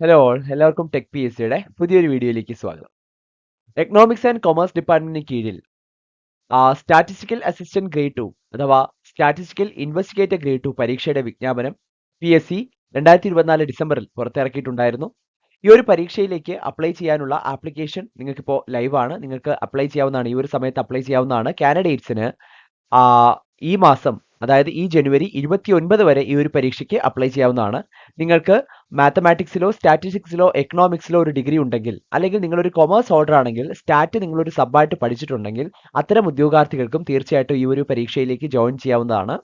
Hello all എല്ലാവർക്കും tech P S സിയുടെ പുതിയൊരു വീഡിയോയിലേക്ക് സ്വാഗതം. എക്കണോമിക്സ് ആൻഡ് കൊമേഴ്സ് ഡിപ്പാർട്ട്മെന്റിന് കീഴിൽ സ്റ്റാറ്റിസ്റ്റിക്കൽ അസിസ്റ്റന്റ് ഗ്രേഡ് ടു അഥവാ സ്റ്റാറ്റിസ്റ്റിക്കൽ ഇൻവെസ്റ്റിഗേറ്റർ ഗ്രേഡ് ടു പരീക്ഷയുടെ വിജ്ഞാപനം പി എസ് സി രണ്ടായിരത്തി ഇരുപത്തിനാല് ഡിസംബറിൽ പുറത്തിറക്കിയിട്ടുണ്ടായിരുന്നു. ഈ ഒരു പരീക്ഷയിലേക്ക് അപ്ലൈ ചെയ്യാനുള്ള ആപ്ലിക്കേഷൻ നിങ്ങൾക്കിപ്പോൾ ലൈവാണ് നിങ്ങൾക്ക് അപ്ലൈ ചെയ്യാവുന്നതാണ്. ഈ ഒരു സമയത്ത് അപ്ലൈ ചെയ്യാവുന്നതാണ്. കാൻഡിഡേറ്റ്സിന് ഈ മാസം അതായത് ഈ ജനുവരി ഇരുപത്തി ഒൻപത് വരെ ഈ ഒരു പരീക്ഷയ്ക്ക് അപ്ലൈ ചെയ്യാവുന്നതാണ്. നിങ്ങൾക്ക് മാത്തമാറ്റിക്സിലോ സ്റ്റാറ്റിസ്റ്റിക്സിലോ എക്കണോമിക്സിലോ ഒരു ഡിഗ്രി ഉണ്ടെങ്കിൽ അല്ലെങ്കിൽ നിങ്ങളൊരു കൊമേഴ്സ് ഓർഡർ ആണെങ്കിൽ സ്റ്റാറ്റ് നിങ്ങളൊരു സബ്ബായിട്ട് പഠിച്ചിട്ടുണ്ടെങ്കിൽ അത്തരം ഉദ്യോഗാർത്ഥികൾക്കും തീർച്ചയായിട്ടും ഈ ഒരു പരീക്ഷയിലേക്ക് ജോയിൻ ചെയ്യാവുന്നതാണ്.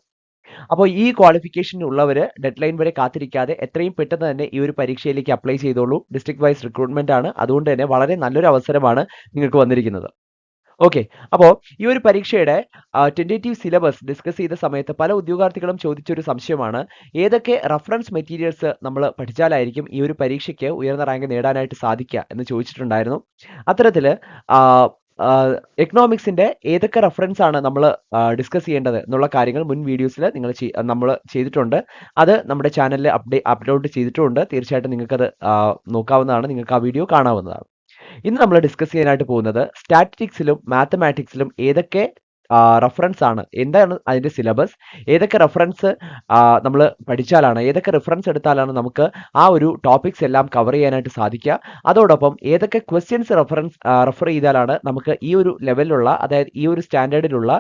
അപ്പോൾ ഈ ക്വാളിഫിക്കേഷൻ ഉള്ളവർ ഡെഡ് ലൈൻ വരെ കാത്തിരിക്കാതെ എത്രയും പെട്ടെന്ന് തന്നെ ഈ ഒരു പരീക്ഷയിലേക്ക് അപ്ലൈ ചെയ്തോളൂ. ഡിസ്ട്രിക്ട് വൈസ് റിക്രൂട്ട്മെന്റ് ആണ്. അതുകൊണ്ട് തന്നെ വളരെ നല്ലൊരു അവസരമാണ് നിങ്ങൾക്ക് വന്നിരിക്കുന്നത്. ഓക്കെ അപ്പോൾ ഈ ഒരു പരീക്ഷയുടെ ടെന്റേറ്റീവ് സിലബസ് ഡിസ്കസ് ചെയ്ത സമയത്ത് പല ഉദ്യോഗാർത്ഥികളും ചോദിച്ചൊരു സംശയമാണ്. ഏതൊക്കെ റഫറൻസ് മെറ്റീരിയൽസ് നമ്മൾ പഠിച്ചാലായിരിക്കും ഈ ഒരു പരീക്ഷയ്ക്ക് ഉയർന്ന റാങ്ക് നേടാനായിട്ട് സാധിക്കുക എന്ന് ചോദിച്ചിട്ടുണ്ടായിരുന്നു. അത്തരത്തിൽ എക്കണോമിക്സിന്റെ ഏതൊക്കെ റഫറൻസ് ആണ് നമ്മൾ ഡിസ്കസ് ചെയ്യേണ്ടത് എന്നുള്ള കാര്യങ്ങൾ മുൻ വീഡിയോസിൽ നിങ്ങൾ നമ്മൾ ചെയ്തിട്ടുണ്ട്. അത് നമ്മുടെ ചാനലിൽ അപ്ഡേ അപ്ലോഡ് ചെയ്തിട്ടുമുണ്ട് തീർച്ചയായിട്ടും നിങ്ങൾക്കത് നോക്കാവുന്നതാണ്. നിങ്ങൾക്ക് ആ വീഡിയോ കാണാവുന്നതാണ്. ഇന്ന് നമ്മൾ ഡിസ്കസ് ചെയ്യാനായിട്ട് പോകുന്നത് സ്റ്റാറ്റിസ്റ്റിക്സിലും മാത്തമാറ്റിക്സിലും ഏതൊക്കെ റഫറൻസ് ആണ്. എന്താണ് അതിന്റെ സിലബസ് ഏതൊക്കെ റഫറൻസ് നമ്മൾ പഠിച്ചാലാണ് ഏതൊക്കെ റഫറൻസ് എടുത്താലാണ് നമുക്ക് ആ ഒരു ടോപ്പിക്സ് എല്ലാം കവർ ചെയ്യാനായിട്ട് സാധിക്കുക. അതോടൊപ്പം ഏതൊക്കെ ക്വസ്റ്റ്യൻസ് റെഫറൻസ് റെഫർ ചെയ്താലാണ് നമുക്ക് ഈ ഒരു ലെവലിലുള്ള അതായത് ഈ ഒരു സ്റ്റാൻഡേർഡിലുള്ള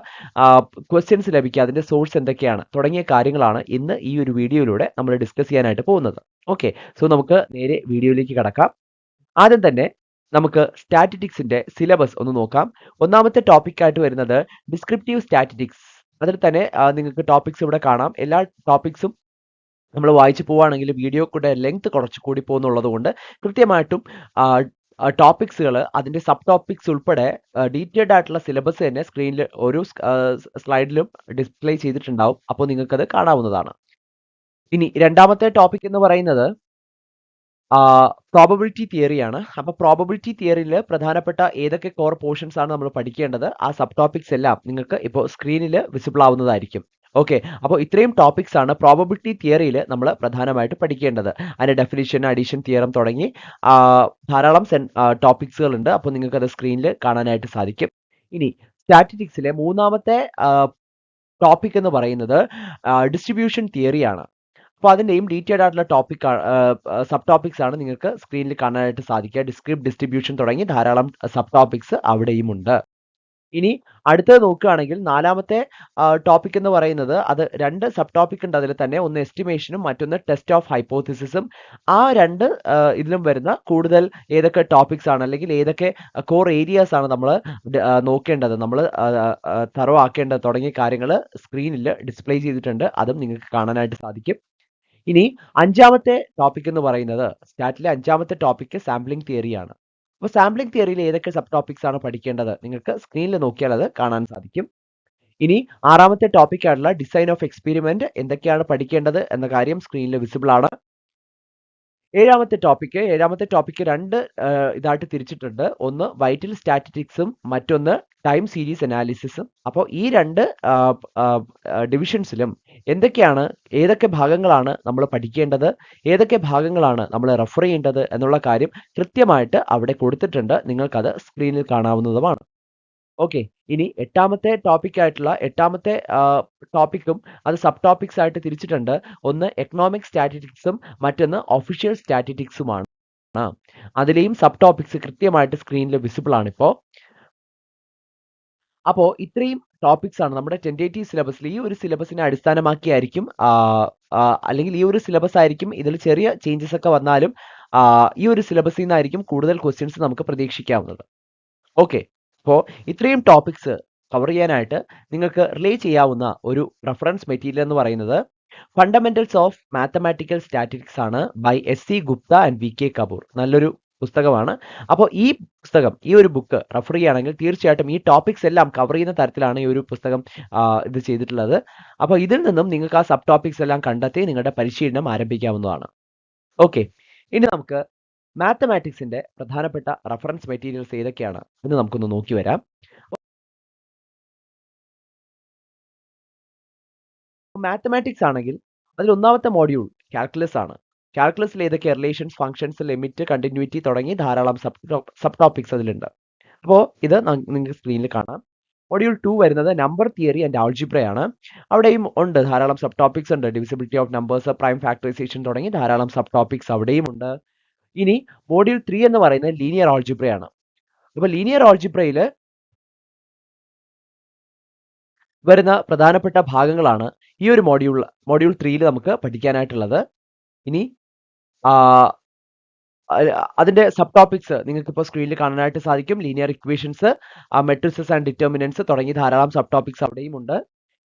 ക്വസ്റ്റ്യൻസ് ലഭിക്കുക. അതിന്റെ സോഴ്സ് എന്തൊക്കെയാണ്? തുടങ്ങിയ കാര്യങ്ങളാണ് ഇന്ന് ഈ ഒരു വീഡിയോയിലൂടെ നമ്മൾ ഡിസ്കസ് ചെയ്യാനായിട്ട് പോകുന്നത്. ഓക്കെ സോ നമുക്ക് നേരെ വീഡിയോയിലേക്ക് കടക്കാം. ആദ്യം തന്നെ നമുക്ക് സ്റ്റാറ്റിറ്റിക്സിന്റെ സിലബസ് ഒന്ന് നോക്കാം. ഒന്നാമത്തെ ടോപ്പിക് ആയിട്ട് വരുന്നത് ഡിസ്ക്രിപ്റ്റീവ് സ്റ്റാറ്റിറ്റിക്സ് അതിൽ തന്നെ നിങ്ങൾക്ക് ടോപ്പിക്സ് ഇവിടെ കാണാം. എല്ലാ ടോപ്പിക്സും നമ്മൾ വായിച്ചു പോവുകയാണെങ്കിൽ വീഡിയോ കൂടെ ലെങ്ത് കുറച്ച് കൂടി പോകുന്നുള്ളത് കൊണ്ട് കൃത്യമായിട്ടും ടോപ്പിക്സുകൾ അതിന്റെ സബ് ടോപ്പിക്സ് ഉൾപ്പെടെ ഡീറ്റെയിൽഡ് ആയിട്ടുള്ള സിലബസ് തന്നെ സ്ക്രീനിൽ ഒരു സ്ലൈഡിലും ഡിസ്പ്ലേ ചെയ്തിട്ടുണ്ടാവും. അപ്പോൾ നിങ്ങൾക്കത് കാണാവുന്നതാണ്. ഇനി രണ്ടാമത്തെ ടോപ്പിക് എന്ന് പറയുന്നത് പ്രോബബിലിറ്റി തിയറിയാണ് അപ്പൊ പ്രോബബിലിറ്റി തിയറിയിൽ പ്രധാനപ്പെട്ട ഏതൊക്കെ കോർ പോർഷൻസ് ആണ് നമ്മൾ പഠിക്കേണ്ടത് ആ സബ് ടോപ്പിക്സ് എല്ലാം നിങ്ങൾക്ക് ഇപ്പോൾ സ്ക്രീനിൽ വിസിബിൾ ആവുന്നതായിരിക്കും. ഓക്കെ അപ്പോൾ ഇത്രയും ടോപ്പിക്സ് ആണ് പ്രോബബിലിറ്റി തിയറിയിൽ നമ്മൾ പ്രധാനമായിട്ട് പഠിക്കേണ്ടത്. അതിന്റെ ഡെഫിനിഷൻ അഡീഷൻ തിയറം തുടങ്ങി ധാരാളം ടോപ്പിക്സുകൾ ഉണ്ട്. അപ്പോൾ നിങ്ങൾക്ക് അത് സ്ക്രീനിൽ കാണാനായിട്ട് സാധിക്കും. ഇനി സ്റ്റാറ്റിസ്റ്റിക്സിലെ മൂന്നാമത്തെ ടോപ്പിക് എന്ന് പറയുന്നത് ഡിസ്ട്രിബ്യൂഷൻ തിയറിയാണ് അപ്പോൾ അതിന്റെയും ഡീറ്റെയിൽഡ് ആയിട്ടുള്ള ടോപ്പിക് സബ് ടോപ്പിക്സ് ആണ് നിങ്ങൾക്ക് സ്ക്രീനിൽ കാണാനായിട്ട് സാധിക്കുക. ഡിസ്ക്രിപ്റ്റ് ഡിസ്ട്രിബ്യൂഷൻ തുടങ്ങി ധാരാളം സബ് ടോപ്പിക്സ് അവിടെയും ഉണ്ട്. ഇനി അടുത്തത് നോക്കുകയാണെങ്കിൽ നാലാമത്തെ ടോപ്പിക് എന്ന് പറയുന്നത് അത് രണ്ട് സബ് ടോപ്പിക് ഉണ്ട് അതിൽ തന്നെ. ഒന്ന് എസ്റ്റിമേഷനും മറ്റൊന്ന് ടെസ്റ്റ് ഓഫ് ഹൈപ്പോത്തിസിസും ആ രണ്ട് ഇതിലും വരുന്ന കൂടുതൽ ഏതൊക്കെ ടോപ്പിക്സ് ആണ് അല്ലെങ്കിൽ ഏതൊക്കെ കോർ ഏരിയാസ് ആണ് നമ്മൾ നോക്കേണ്ടത്. നമ്മൾ തറവാക്കേണ്ടത് തുടങ്ങിയ കാര്യങ്ങൾ സ്ക്രീനിൽ ഡിസ്പ്ലേ ചെയ്തിട്ടുണ്ട്. അതും നിങ്ങൾക്ക് കാണാനായിട്ട് സാധിക്കും. ഇനി അഞ്ചാമത്തെ ടോപ്പിക് എന്ന് പറയുന്നത് സ്റ്റാറ്റിലെ അഞ്ചാമത്തെ ടോപ്പിക് സാമ്പിളിംഗ് തിയറിയാണ് അപ്പോൾ സാമ്പിളിംഗ് തിയറിയിൽ ഏതൊക്കെ സബ് ടോപ്പിക്സ് ആണ് പഠിക്കേണ്ടത് നിങ്ങൾക്ക് സ്ക്രീനിൽ നോക്കിയാൽ അത് കാണാൻ സാധിക്കും. ഇനി ആറാമത്തെ ടോപ്പിക് ആയിട്ടുള്ള ഡിസൈൻ ഓഫ് എക്സ്പെരിമെന്റ് എന്തൊക്കെയാണ് പഠിക്കേണ്ടത് എന്ന കാര്യം സ്ക്രീനിൽ വിസിബിൾ ആണ്. ഏഴാമത്തെ ടോപ്പിക്ക് ഏഴാമത്തെ ടോപ്പിക്ക് രണ്ട് ഇതായിട്ട് തിരിച്ചിട്ടുണ്ട്. ഒന്ന് വൈറ്റൽ സ്റ്റാറ്റിസ്റ്റിക്സും മറ്റൊന്ന് ടൈം സീരീസ് അനാലിസിസും അപ്പോൾ ഈ രണ്ട് ഡിവിഷൻസിലും എന്തൊക്കെയാണ് ഏതൊക്കെ ഭാഗങ്ങളാണ് നമ്മൾ പഠിക്കേണ്ടത് ഏതൊക്കെ ഭാഗങ്ങളാണ് നമ്മൾ റെഫർ ചെയ്യേണ്ടത് എന്നുള്ള കാര്യം കൃത്യമായിട്ട് അവിടെ കൊടുത്തിട്ടുണ്ട്. നിങ്ങൾക്കത് സ്ക്രീനിൽ കാണാവുന്നതുമാണ്. ഓക്കെ ഇനി എട്ടാമത്തെ ടോപ്പിക് ആയിട്ടുള്ള എട്ടാമത്തെ ടോപ്പിക്കും അത് സബ് ടോപ്പിക്സ് ആയിട്ട് തിരിച്ചിട്ടുണ്ട്. ഒന്ന് എക്കണോമിക് സ്റ്റാറ്റിറ്റിക്സും മറ്റൊന്ന് ഒഫീഷ്യൽ സ്റ്റാറ്റിറ്റിക്സുമാണ് അതിലെയും സബ് ടോപ്പിക്സ് കൃത്യമായിട്ട് സ്ക്രീനിൽ വിസിബിൾ ആണ് ഇപ്പോൾ അപ്പോൾ ഇത്രയും ടോപ്പിക്സ് ആണ് നമ്മുടെ ടെന്റേറ്റീവ് സിലബസിൽ ഈ ഒരു സിലബസിനെ അടിസ്ഥാനമാക്കിയായിരിക്കും അല്ലെങ്കിൽ ഈ ഒരു സിലബസ് ആയിരിക്കും ഇതിൽ ചെറിയ ചേഞ്ചസ് ഒക്കെ വന്നാലും ഈ ഒരു സിലബസിൽ നിന്നായിരിക്കും കൂടുതൽ ക്വസ്റ്റ്യൻസ് നമുക്ക് പ്രതീക്ഷിക്കാവുന്നത്. ഓക്കെ അപ്പോൾ ഇത്രയും ടോപ്പിക്സ് കവർ ചെയ്യാനായിട്ട് നിങ്ങൾക്ക് റിലേ ചെയ്യാവുന്ന ഒരു റെഫറൻസ് മെറ്റീരിയൽ എന്ന് പറയുന്നത് ഫണ്ടമെന്റൽസ് ഓഫ് മാത്തമാറ്റിക്കൽ സ്റ്റാറ്റിസ്റ്റിക്സ് ആണ് by S C Gupta and V K Kapoor നല്ലൊരു പുസ്തകമാണ്. അപ്പോൾ ഈ പുസ്തകം ഈ ഒരു ബുക്ക് റെഫർ ചെയ്യുകയാണെങ്കിൽ തീർച്ചയായിട്ടും ഈ ടോപ്പിക്സ് എല്ലാം കവർ ചെയ്യുന്ന തരത്തിലാണ് ഈ ഒരു പുസ്തകം ഇത് ചെയ്തിട്ടുള്ളത്. അപ്പോൾ ഇതിൽ നിന്നും നിങ്ങൾക്ക് ആ സബ് ടോപ്പിക്സ് എല്ലാം കണ്ടെത്തി നിങ്ങളുടെ പരിശീലനം ആരംഭിക്കാവുന്നതാണ്. ഓക്കെ ഇനി നമുക്ക് മാത്തമാറ്റിക്സിന്റെ പ്രധാനപ്പെട്ട റഫറൻസ് മെറ്റീരിയൽസ് ഏതൊക്കെയാണ്? എന്ന് നമുക്കൊന്ന് നോക്കി വരാം. മാത്തമാറ്റിക്സ് ആണെങ്കിൽ അതിൽ ഒന്നാമത്തെ മോഡ്യൂൾ കാൽക്കുലസ് ആണ്. കാൽക്കുലസിൽ ഏതൊക്കെ റിലേഷൻസ് ഫംഗ്ഷൻസ് ലിമിറ്റ് കണ്ടിന്യൂറ്റി തുടങ്ങി ധാരാളം സബ് സബ് ടോപ്പിക്സ് അതിലുണ്ട്. അപ്പോൾ ഇത് നിങ്ങൾക്ക് സ്ക്രീനിൽ കാണാം. മോഡ്യൂൾ ടു വരുന്നത് നമ്പർ തിയറി ആൻഡ് ആൾജിബ്രയാണ് അവിടെയും ഉണ്ട് ധാരാളം സബ് ടോപ്പിക്സ് ഉണ്ട്. Divisibility of numbers prime factorization തുടങ്ങി ധാരാളം സബ് ടോപ്പിക്സ് അവിടെയും ഉണ്ട്. ഇനി മോഡ്യൂൾ ത്രീ എന്ന് പറയുന്നത് ലീനിയർ ഓൾജിബ്രയാണ് അപ്പോൾ ലീനിയർ ഓൾജിബ്രയിൽ വരുന്ന പ്രധാനപ്പെട്ട ഭാഗങ്ങളാണ് ഈ ഒരു മോഡ്യൂൾ മോഡ്യൂൾ ത്രീയിൽ നമുക്ക് പഠിക്കാനായിട്ടുള്ളത്. ഇനി അതിന്റെ സബ് ടോപ്പിക്സ് നിങ്ങൾക്ക് ഇപ്പോൾ സ്ക്രീനിൽ കാണാനായിട്ട് സാധിക്കും. Linear equations matrices and determinants തുടങ്ങി ധാരാളം സബ് ടോപ്പിക്സ് അവിടെയും ഉണ്ട്.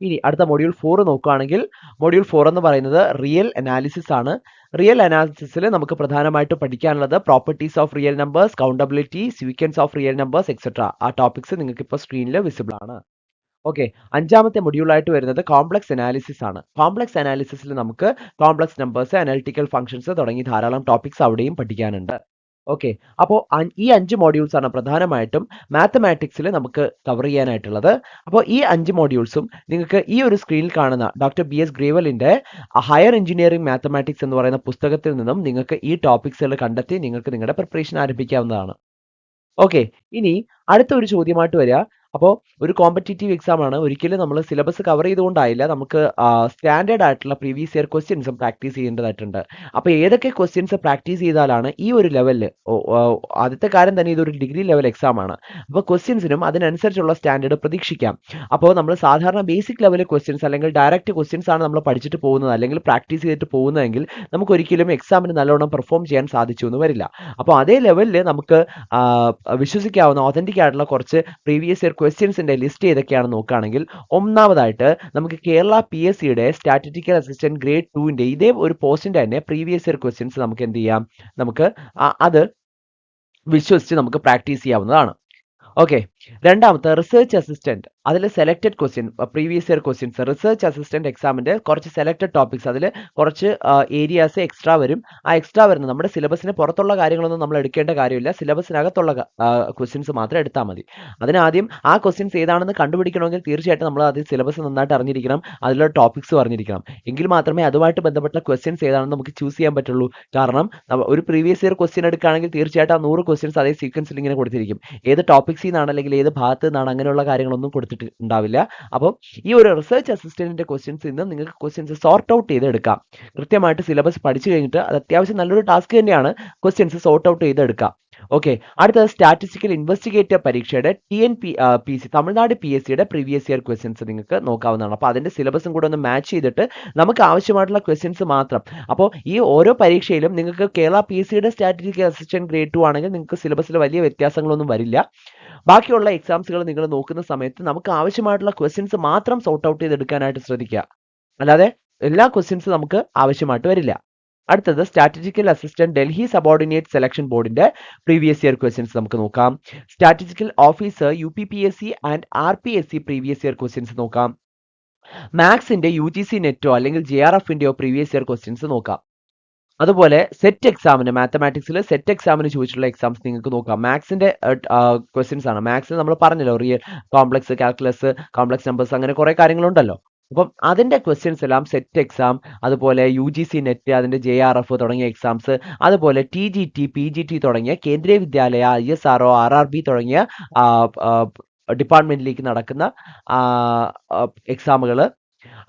ഇനി അടുത്ത മോഡ്യൂൾ ഫോർ നോക്കുകയാണെങ്കിൽ മോഡ്യൂൾ ഫോർ എന്ന് പറയുന്നത് റിയൽ അനാലിസിസ് ആണ്. റിയൽ അനാലിസിസിൽ നമുക്ക് പ്രധാനമായിട്ട് പഠിക്കാനുള്ളത് properties of real numbers countability sequence of real numbers etcetera ആ ടോപ്പിക്സ് നിങ്ങൾക്ക് ഇപ്പോൾ സ്ക്രീനിൽ വിസിബിൾ ആണ്. ഓക്കെ അഞ്ചാമത്തെ മൊഡ്യൂളായിട്ട് വരുന്നത് കോംപ്ലക്സ് അനാലിസിസ് ആണ്. കോംപ്ലക്സ് അനാലിസിസിൽ നമുക്ക് കോംപ്ലക്സ് നമ്പേഴ്സ് അനാലിറ്റിക്കൽ ഫംഗ്ഷൻസ് തുടങ്ങി ധാരാളം ടോപ്പിക്സ് അവിടെയും പഠിക്കാനുണ്ട്. ഓക്കെ അപ്പോൾ ഈ അഞ്ച് മോഡ്യൂൾസ് ആണ് പ്രധാനമായിട്ടും മാത്തമാറ്റിക്സിൽ നമുക്ക് കവർ ചെയ്യാനായിട്ടുള്ളത്. അപ്പോൾ ഈ അഞ്ച് മോഡ്യൂൾസും നിങ്ങൾക്ക് ഈ ഒരു സ്ക്രീനിൽ കാണുന്ന ഡോക്ടർ ബി എസ് ഗ്രേവലിന്റെ ഹയർ എഞ്ചിനീയറിംഗ് മാത്തമാറ്റിക്സ് എന്ന് പറയുന്ന പുസ്തകത്തിൽ നിന്നും നിങ്ങൾക്ക് ഈ ടോപ്പിക്സുകൾ കണ്ടെത്തി നിങ്ങൾക്ക് നിങ്ങളുടെ പ്രിപ്പറേഷൻ ആരംഭിക്കാവുന്നതാണ്. ഓക്കെ ഇനി അടുത്ത ഒരു ചോദ്യമായിട്ട് വരിക അപ്പോൾ ഒരു കോമ്പറ്റേറ്റീവ് എക്സാം ആണ്. ഒരിക്കലും നമ്മൾ സിലബസ് കവർ ചെയ്തുകൊണ്ടായില്ല. നമുക്ക് സ്റ്റാൻഡേർഡ് ആയിട്ടുള്ള പ്രീവിയസ് ഇയർ ക്വസ്റ്റ്യൻസും പ്രാക്ടീസ് ചെയ്യേണ്ടതായിട്ടുണ്ട്. അപ്പോൾ ഏതൊക്കെ ക്വസ്റ്റ്യൻസ് പ്രാക്ടീസ് ചെയ്താലാണ് ഈ ഒരു ലെവലിൽ ആദ്യത്തെ കാര്യം തന്നെ ഇതൊരു ഡിഗ്രി ലെവൽ എക്സാം ആണ്. അപ്പോൾ ക്വസ്റ്റ്യൻസിനും അതിനനുസരിച്ചുള്ള സ്റ്റാൻഡേർഡ് പ്രതീക്ഷിക്കാം. അപ്പോൾ നമ്മൾ സാധാരണ ബേസിക് ലെവൽ ക്വസ്റ്റ്യൻസ് അല്ലെങ്കിൽ ഡയറക്റ്റ് ക്വസ്റ്റ്യൻസ് ആണ് നമ്മൾ പഠിച്ചിട്ട് പോകുന്നത്. അല്ലെങ്കിൽ പ്രാക്ടീസ് ചെയ്തിട്ട് പോകുന്നതെങ്കിൽ നമുക്ക് ഒരിക്കലും എക്സാമിന് നല്ലോണം പെർഫോം ചെയ്യാൻ സാധിച്ചു എന്ന് വരില്ല. അപ്പോൾ അതേ ലെവലിൽ നമുക്ക് വിശ്വസിക്കാവുന്ന ഒതന്റിക് ആയിട്ടുള്ള കുറച്ച് പ്രീവിയസ് ഇയർ ക്വസ്റ്റ്യൻസിന്റെ ലിസ്റ്റ് ഏതൊക്കെയാണ് നോക്കുകയാണെങ്കിൽ ഒന്നാമതായിട്ട് നമുക്ക് കേരള പി എസ് സിയുടെ സ്റ്റാറ്റിസ്റ്റിക്കൽ അസിസ്റ്റന്റ് ഗ്രേഡ് ടുവിന്റെ ഇതേ ഒരു പോസ്റ്റിന്റെ തന്നെ പ്രീവിയസ് ഇയർ ക്വസ്റ്റ്യൻസ് നമുക്ക് എന്ത് ചെയ്യാം? നമുക്ക് അത് വിശ്വസിച്ച് നമുക്ക് പ്രാക്ടീസ് ചെയ്യാവുന്നതാണ്. ഓക്കെ രണ്ടാമത്തെ റിസർച്ച് അസിസ്റ്റന്റ് അതിൽ selected question previous year questions research assistant എക്സാമിന്റെ കുറച്ച് സെലക്റ്റഡ് ടോപ്പിക്സ് അതിൽ കുറച്ച് ഏരിയാസ് എക്സ്ട്രാ വരും. ആ എക്സ്ട്രാ വരുന്ന നമ്മുടെ സിലബസിന് പുറത്തുള്ള കാര്യങ്ങളൊന്നും നമ്മൾ എടുക്കേണ്ട കാര്യമില്ല. സിലബസിനകത്തുള്ള ക്വസ്റ്റ്യൻസ് മാത്രം എടുത്താൽ മതി. അതിനാദ്യം ആ ക്വസ്റ്റ്യൻസ് ഏതാണെന്ന് കണ്ടുപിടിക്കണമെങ്കിൽ തീർച്ചയായിട്ടും നമ്മൾ അതിൽ സിലബസ് നന്നായിട്ട് അറിഞ്ഞിരിക്കണം. അതിലുള്ള ടോപ്പിക്സ് അറിഞ്ഞിരിക്കണം. എങ്കിൽ മാത്രമേ അതുമായിട്ട് ബന്ധപ്പെട്ട ക്വസ്റ്റ്യൻസ് ഏതാണെന്ന് നമുക്ക് ചൂസ് ചെയ്യാൻ പറ്റുള്ളൂ. കാരണം ഒരു പ്രീവിയസ് ഇയർ ക്വസ്റ്റ്യൻ എടുക്കുകയാണെങ്കിൽ തീർച്ചയായിട്ടും ആ നൂറ് ക്വസ്റ്റ്യൻസ് അതേ സീക്വൻസിൽ ഇങ്ങനെ കൊടുത്തിരിക്കും. ഏത് ടോപ്പിക്സിൽ നിന്നാണ് അല്ലെങ്കിൽ ഏത് ഭാഗത്ത് നിന്നാണ് അങ്ങനെയുള്ള കാര്യങ്ങളൊന്നും കൊടുത്തിട്ട് ഉണ്ടാവില്ല. അപ്പം ഈ ഒരു റിസർച്ച് അസിസ്റ്റന്റിന്റെ ക്വസ്റ്റ്യൻസ് ഇന്ന് നിങ്ങൾക്ക് ക്വസ്റ്റ്യൻസ് സോർട്ട് ഔട്ട് ചെയ്തെടുക്കാം. കൃത്യമായിട്ട് സിലബസ് പഠിച്ചു കഴിഞ്ഞിട്ട് അത് അത്യാവശ്യം നല്ലൊരു ടാസ്ക് തന്നെയാണ് ക്വസ്റ്റ്യൻസ് സോർട്ട് ഔട്ട് ചെയ്തെടുക്കാം. ഓക്കെ അടുത്തത് സ്റ്റാറ്റിസ്റ്റിക്കൽ ഇൻവെസ്റ്റിഗേറ്റർ പരീക്ഷയുടെ T N P P C Tamil Nadu P S സിയുടെ പ്രീവിയസ് ഇയർ ക്വസ്റ്റ്യൻസ് നിങ്ങൾക്ക് നോക്കാവുന്നതാണ്. അപ്പോൾ അതിന്റെ സിലബസും കൂടെ ഒന്ന് മാച്ച് ചെയ്തിട്ട് നമുക്ക് ആവശ്യമായിട്ടുള്ള ക്വസ്റ്റ്യൻസ് മാത്രം. അപ്പോൾ ഈ ഓരോ പരീക്ഷയിലും നിങ്ങൾക്ക് കേരള പി എസ് സിയുടെ സ്റ്റാറ്റിസ്റ്റിക്കൽ അസിസ്റ്റന്റ് ഗ്രേഡ് ടു ആണെങ്കിൽ നിങ്ങൾക്ക് സിലബസിൽ വലിയ വ്യത്യാസങ്ങളൊന്നും വരില്ല. ബാക്കിയുള്ള എക്സാംസുകൾ നിങ്ങൾ നോക്കുന്ന സമയത്ത് നമുക്ക് ആവശ്യമായിട്ടുള്ള ക്വസ്റ്റ്യൻസ് മാത്രം സോർട്ട് ഔട്ട് ചെയ്തെടുക്കാനായിട്ട് ശ്രദ്ധിക്കുക. അല്ലാതെ എല്ലാ ക്വസ്റ്റ്യൻസും നമുക്ക് ആവശ്യമായിട്ട് വരില്ല. അടുത്തത് statistical assistant Delhi subordinate selection ബോർഡിന്റെ പ്രീവിയസ് ഇയർ ക്വസ്റ്റ്യൻസ് നമുക്ക് നോക്കാം. Statistical officer U P P S C and R P S C previous year questions നോക്കാം. മാത്സിന്റെ യു ജി സി നെറ്റോ അല്ലെങ്കിൽ ജെ ആർ എഫിന്റെയോ പ്രീവിയസ് ഇയർ ക്വസ്റ്റ്യൻസ് നോക്കാം. അതുപോലെ സെറ്റ് എക്സാമിന് മാത്തമാറ്റിക്സിൽ സെറ്റ് എക്സാമിന് ചോദിച്ചിട്ടുള്ള എക്സാംസ് നിങ്ങൾക്ക് നോക്കാം. മാത്സിന്റെ ക്വസ്റ്റ്യൻസ് ആണ്. മാത്സിൽ നമ്മൾ പറഞ്ഞല്ലോ real complex calculus complex numbers അങ്ങനെ കുറെ കാര്യങ്ങളുണ്ടല്ലോ. അപ്പം അതിന്റെ ക്വസ്റ്റ്യൻസ് എല്ലാം സെറ്റ് എക്സാം അതുപോലെ യു ജി സി നെറ്റ് അതിന്റെ ജെ ആർ എഫ് തുടങ്ങിയ എക്സാംസ് അതുപോലെ T G T P G T തുടങ്ങിയ Kendriya Vidyalaya I S R O R R B തുടങ്ങിയ ഡിപ്പാർട്ട്മെന്റിലേക്ക് നടക്കുന്ന എക്സാമുകൾ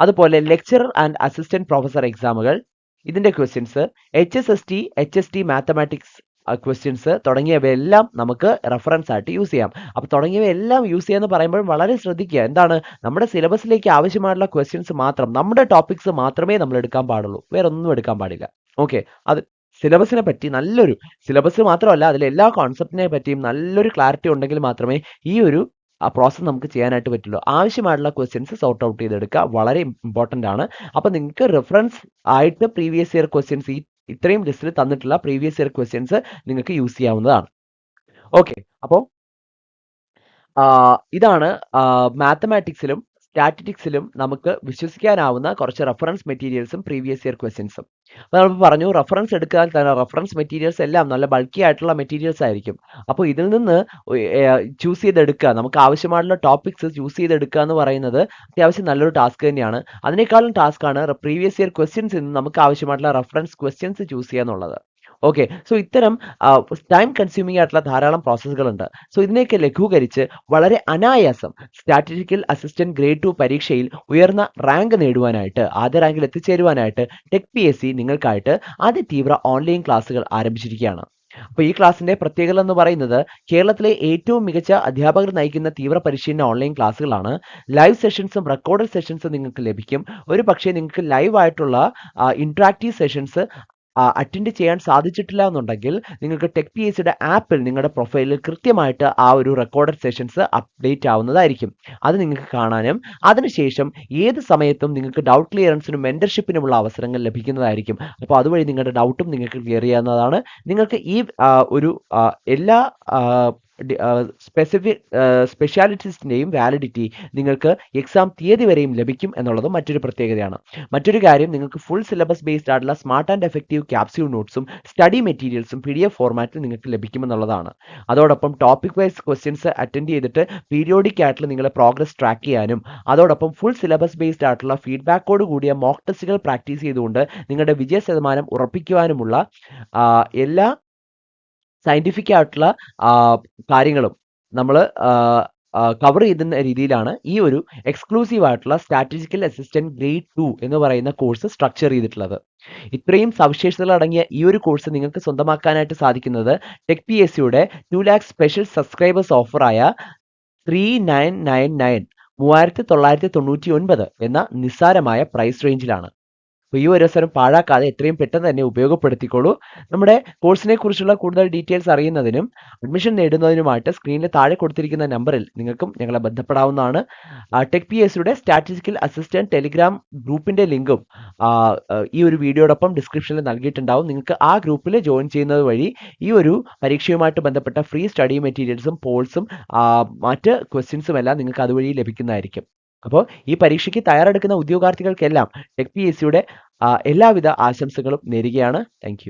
അതുപോലെ ലെക്ചറർ ആൻഡ് അസിസ്റ്റന്റ് പ്രൊഫസർ എക്സാമുകൾ ഇതിന്റെ questions H S S T H S T mathematics questions തുടങ്ങിയവയെല്ലാം നമുക്ക് റെഫറൻസ് ആയിട്ട് യൂസ് ചെയ്യാം. അപ്പോൾ തുടങ്ങിയവയെല്ലാം യൂസ് ചെയ്യാന്ന് പറയുമ്പോൾ വളരെ ശ്രദ്ധിക്കുക. എന്താണ്? നമ്മുടെ സിലബസിലേക്ക് ആവശ്യമായിട്ടുള്ള ക്വസ്റ്റ്യൻസ് മാത്രം നമ്മുടെ ടോപ്പിക്സ് മാത്രമേ നമ്മൾ എടുക്കാൻ പാടുള്ളൂ. വേറെ ഒന്നും എടുക്കാൻ പാടില്ല. ഓക്കെ അത് സിലബസിനെ പറ്റി നല്ലൊരു സിലബസ് മാത്രമല്ല അതിലെ എല്ലാ കോൺസെപ്റ്റിനെ പറ്റിയും നല്ലൊരു ക്ലാരിറ്റി ഉണ്ടെങ്കിൽ മാത്രമേ ഈ ഒരു ആ പ്രോസസ്സ് നമുക്ക് ചെയ്യാനായിട്ട് പറ്റുള്ളൂ. ആവശ്യമായിട്ടുള്ള ക്വസ്റ്റ്യൻസ് സോർട്ട് ഔട്ട് ചെയ്തെടുക്കുക വളരെ ഇമ്പോർട്ടന്റ് ആണ്. അപ്പോൾ നിങ്ങൾക്ക് റെഫറൻസ് ആയിട്ട് പ്രീവിയസ് ഇയർ ക്വസ്റ്റ്യൻസ് ഈ ഇത്രയും ലിസ്റ്റിൽ തന്നിട്ടുള്ള പ്രീവിയസ് ഇയർ ക്വസ്റ്റ്യൻസ് നിങ്ങൾക്ക് യൂസ് ചെയ്യാവുന്നതാണ്. ഓക്കെ അപ്പോൾ ഇതാണ് മാത്തമാറ്റിക്സിലും സ്റ്റാറ്റിസ്റ്റിക്സിലും നമുക്ക് വിശ്വസിക്കാനാവുന്ന കുറച്ച് റഫറൻസ് മെറ്റീരിയൽസും പ്രീവിയസ് ഇയർ ക്വസ്റ്റ്യൻസും അപ്പോൾ നമ്മൾ പറഞ്ഞു റഫറൻസ് എടുക്കാൻ തന്നെ റഫറൻസ് മെറ്റീരിയൽസ് എല്ലാം നല്ല ബൾക്കി ആയിട്ടുള്ള മെറ്റീരിയൽസ് ആയിരിക്കും. അപ്പോൾ ഇതിൽ നിന്ന് ചൂസ് ചെയ്തെടുക്കുക നമുക്ക് ആവശ്യമായിട്ടുള്ള ടോപ്പിക്സ് ചൂസ് ചെയ്തെടുക്കുക എന്ന് പറയുന്നത് അത്യാവശ്യം നല്ലൊരു ടാസ്ക് തന്നെയാണ്. അതിനേക്കാളും ടാസ്ക്കാണ് പ്രീവിയസ് ഇയർ ക്വസ്റ്റ്യൻസ് നിന്ന് നമുക്ക് ആവശ്യമായിട്ടുള്ള റഫറൻസ് ക്വസ്റ്റ്യൻസ് ചൂസ് ചെയ്യുക എന്നുള്ളത്. ഓക്കെ സോ ഇത്തരം ടൈം കൺസ്യൂമിംഗ് ആയിട്ടുള്ള ധാരാളം പ്രോസസ്സുകളുണ്ട് സോ ഇതിനെയൊക്കെ ലഘൂകരിച്ച് വളരെ അനായാസം സ്റ്റാറ്റിസ്റ്റിക്കൽ അസിസ്റ്റന്റ് ഗ്രേഡ് ടു പരീക്ഷയിൽ ഉയർന്ന റാങ്ക് നേടുവാനായിട്ട് ആദ്യ റാങ്കിൽ എത്തിച്ചേരുവാനായിട്ട് ടെക് പി എസ് സി നിങ്ങൾക്കായിട്ട് അതിതീവ്ര ഓൺലൈൻ ക്ലാസ്സുകൾ ആരംഭിച്ചിരിക്കുകയാണ്. അപ്പോൾ ഈ ക്ലാസ്സിന്റെ പ്രത്യേകത എന്ന് പറയുന്നത് കേരളത്തിലെ ഏറ്റവും മികച്ച അധ്യാപകർ നയിക്കുന്ന തീവ്ര പരിശീലന ഓൺലൈൻ ക്ലാസ്സുകളാണ്. ലൈവ് സെഷൻസും റെക്കോർഡഡ് സെഷൻസും നിങ്ങൾക്ക് ലഭിക്കും. ഒരു പക്ഷേ നിങ്ങൾക്ക് ലൈവ് ആയിട്ടുള്ള ഇൻട്രാക്റ്റീവ് സെഷൻസ് അറ്റൻഡ് ചെയ്യാൻ സാധിച്ചിട്ടില്ല എന്നുണ്ടെങ്കിൽ നിങ്ങൾക്ക് ടെക് പി എസ് സിയുടെ ആപ്പിൽ നിങ്ങളുടെ പ്രൊഫൈലിൽ കൃത്യമായിട്ട് ആ ഒരു റെക്കോർഡഡ് സെഷൻസ് അപ്ഡേറ്റ് ആവുന്നതായിരിക്കും. അത് നിങ്ങൾക്ക് കാണാനും അതിനുശേഷം ഏത് സമയത്തും നിങ്ങൾക്ക് ഡൗട്ട് ക്ലിയറൻസിനും മെന്റർഷിപ്പിനുമുള്ള അവസരങ്ങൾ ലഭിക്കുന്നതായിരിക്കും. അപ്പോൾ അതുവഴി നിങ്ങളുടെ ഡൗട്ടും നിങ്ങൾക്ക് ക്ലിയർ ചെയ്യാവുന്നതാണ്. നിങ്ങൾക്ക് ഈ ഒരു എല്ലാ സ്പെസിഫിക് സ്പെഷ്യാലിറ്റീസിന്റെയും വാലിഡിറ്റി നിങ്ങൾക്ക് എക്സാം തീയതി വരെയും ലഭിക്കും എന്നുള്ളതും മറ്റൊരു പ്രത്യേകതയാണ്. മറ്റൊരു കാര്യം നിങ്ങൾക്ക് ഫുൾ സിലബസ് ബേസ്ഡ് ആയിട്ടുള്ള സ്മാർട്ട് ആൻഡ് എഫക്റ്റീവ് ക്യാപ്സ്യൂൾ നോട്ട്സും സ്റ്റഡി മെറ്റീരിയൽസും പി ഡി എഫ് ഫോർമാറ്റിൽ നിങ്ങൾക്ക് ലഭിക്കുമെന്നുള്ളതാണ് അതോടൊപ്പം ടോപ്പിക് വൈസ് ക്വസ്റ്റ്യൻസ് അറ്റൻഡ് ചെയ്തിട്ട് പീരിയോഡിക് ആയിട്ടുള്ള നിങ്ങളുടെ പ്രോഗ്രസ് ട്രാക്ക് ചെയ്യാനും അതോടൊപ്പം ഫുൾ സിലബസ് ബേസ്ഡ് ആയിട്ടുള്ള ഫീഡ്ബാക്കോട് കൂടിയ മോക്ക് ടെസ്റ്റുകൾ പ്രാക്ടീസ് ചെയ്തുകൊണ്ട് നിങ്ങളുടെ വിജയ ശതമാനം ഉറപ്പിക്കുവാനുമുള്ള എല്ലാ സയന്റിഫിക് ആയിട്ടുള്ള കാര്യങ്ങളും നമ്മൾ കവർ ചെയ്യുന്ന രീതിയിലാണ് ഈ ഒരു എക്സ്ക്ലൂസീവ് ആയിട്ടുള്ള സ്ട്രാറ്റജിക്കൽ അസിസ്റ്റന്റ് ഗ്രേഡ് ടു എന്ന് പറയുന്ന കോഴ്സ് സ്ട്രക്ചർ ചെയ്തിട്ടുള്ളത്. ഇത്രയും സവിശേഷതകൾ അടങ്ങിയ ഈ ഒരു കോഴ്സ് നിങ്ങൾക്ക് സ്വന്തമാക്കാനായിട്ട് സാധിക്കുന്നത് ടെക് പി എസ് സിയുടെ ടു ലാക്ക് സ്പെഷ്യൽ സബ്സ്ക്രൈബേഴ്സ് ഓഫറായ ത്രീ നയൻ നയൻ നയൻ മൂവായിരത്തി തൊള്ളായിരത്തി തൊണ്ണൂറ്റി ഒൻപത് എന്ന നിസ്സാരമായ പ്രൈസ് റേഞ്ചിലാണ് അപ്പോൾ ഈ ഒരു അവസരം പാഴാക്കാതെ എത്രയും പെട്ടെന്ന് തന്നെ ഉപയോഗപ്പെടുത്തിക്കോളൂ. നമ്മുടെ കോഴ്സിനെ കുറിച്ചുള്ള കൂടുതൽ ഡീറ്റെയിൽസ് അറിയുന്നതിനും അഡ്മിഷൻ നേടുന്നതിനുമായിട്ട് സ്ക്രീനിൽ താഴെ കൊടുത്തിരിക്കുന്ന നമ്പറിൽ നിങ്ങൾക്കും ഞങ്ങളെ ബന്ധപ്പെടാവുന്നതാണ്. ടെക് പി എസ് യുടെ സ്റ്റാറ്റിസ്റ്റിക്കൽ അസിസ്റ്റന്റ് ടെലിഗ്രാം ഗ്രൂപ്പിന്റെ ലിങ്കും ഈ ഒരു വീഡിയോടൊപ്പം ഡിസ്ക്രിപ്ഷനിൽ നൽകിയിട്ടുണ്ടാവും. നിങ്ങൾക്ക് ആ ഗ്രൂപ്പിൽ ജോയിൻ ചെയ്യുന്നത് വഴി ഈ ഒരു പരീക്ഷയുമായിട്ട് ബന്ധപ്പെട്ട ഫ്രീ സ്റ്റഡി മെറ്റീരിയൽസും പോൾസും മറ്റ് ക്വസ്റ്റ്യൻസും എല്ലാം നിങ്ങൾക്ക് അതുവഴി ലഭിക്കുന്നതായിരിക്കും. അപ്പോൾ ഈ പരീക്ഷയ്ക്ക് തയ്യാറെടുക്കുന്ന ഉദ്യോഗാർത്ഥികൾക്കെല്ലാം ടെക് പി എസ് സിയുടെ എല്ലാവിധ ആശംസകളും നേരുകയാണ്. താങ്ക്